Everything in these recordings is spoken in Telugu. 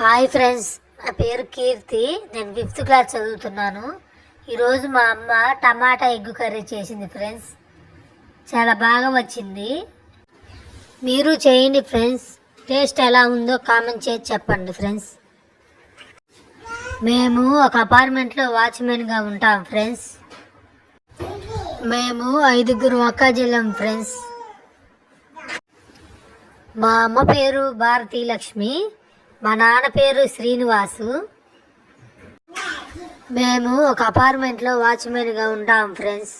హాయ్ ఫ్రెండ్స్ నా పేరు కీర్తి. నేను ఫిఫ్త్ క్లాస్ చదువుతున్నాను. ఈరోజు మా అమ్మ టమాటా ఎగ్గు కర్రీ చేసింది ఫ్రెండ్స్. చాలా బాగా వచ్చింది. మీరు చేయండి ఫ్రెండ్స్. టేస్ట్ ఎలా ఉందో కామెంట్ చేసి చెప్పండి ఫ్రెండ్స్. మేము ఒక అపార్ట్మెంట్లో వాచ్మెన్గా ఉంటాం ఫ్రెండ్స్. మేము ఐదుగురు అక్క జిల్లాం ఫ్రెండ్స్. మా అమ్మ పేరు భారతీ లక్ష్మి మా నాన్న పేరు శ్రీనివాసు. మేము ఒక అపార్ట్మెంట్లో వాచ్మెన్గా ఉంటాం ఫ్రెండ్స్.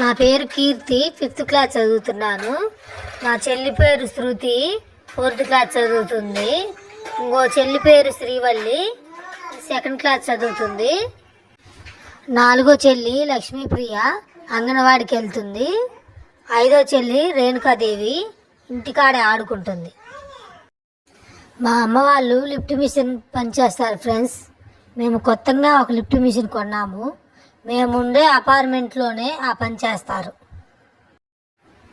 నా పేరు కీర్తి ఫిఫ్త్ క్లాస్ చదువుతున్నాను. మా చెల్లి పేరు శృతి ఫోర్త్ క్లాస్ చదువుతుంది. ఇంకో చెల్లి పేరు శ్రీవల్లి సెకండ్ క్లాస్ చదువుతుంది. నాలుగో చెల్లి లక్ష్మీప్రియ అంగన్వాడికి వెళ్తుంది. ఐదో చెల్లి రేణుకాదేవి ఇంటికాడే ఆడుకుంటుంది. మా అమ్మ వాళ్ళు లిఫ్ట్ మిషన్ పనిచేస్తారు ఫ్రెండ్స్. మేము కొత్తగా ఒక లిఫ్ట్ మిషన్ కొన్నాము. మేము ఉండే అపార్ట్మెంట్లోనే ఆ పని చేస్తారు.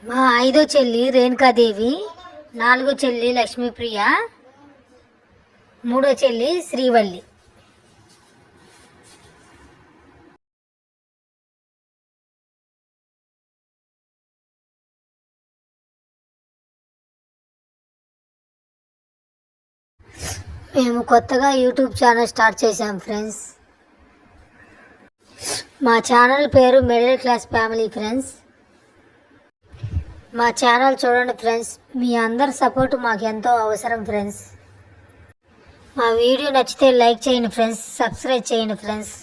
మా ఐదో చెల్లి రేణుకాదేవి నాలుగో చెల్లి లక్ష్మీప్రియ మూడో చెల్లి శ్రీవల్లి. మేము కొత్తగా యూట్యూబ్ ఛానల్ స్టార్ట్ చేశాం ఫ్రెండ్స్. మా ఛానల్ పేరు మిడిల్ క్లాస్ ఫ్యామిలీ ఫ్రెండ్స్. మా ఛానల్ చూడండి ఫ్రెండ్స్ మీ అందరి సపోర్ట్ మాకు ఎంతో అవసరం ఫ్రెండ్స్. మా వీడియో నచ్చితే లైక్ చేయండి ఫ్రెండ్స్ సబ్స్క్రైబ్ చేయండి ఫ్రెండ్స్.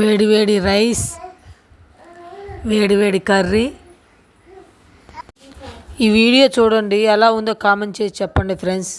వేడి వేడి రైస్ వేడి వేడి కర్రీ. ఈ వీడియో చూడండి ఎలా ఉందో కామెంట్ చేసి చెప్పండి ఫ్రెండ్స్.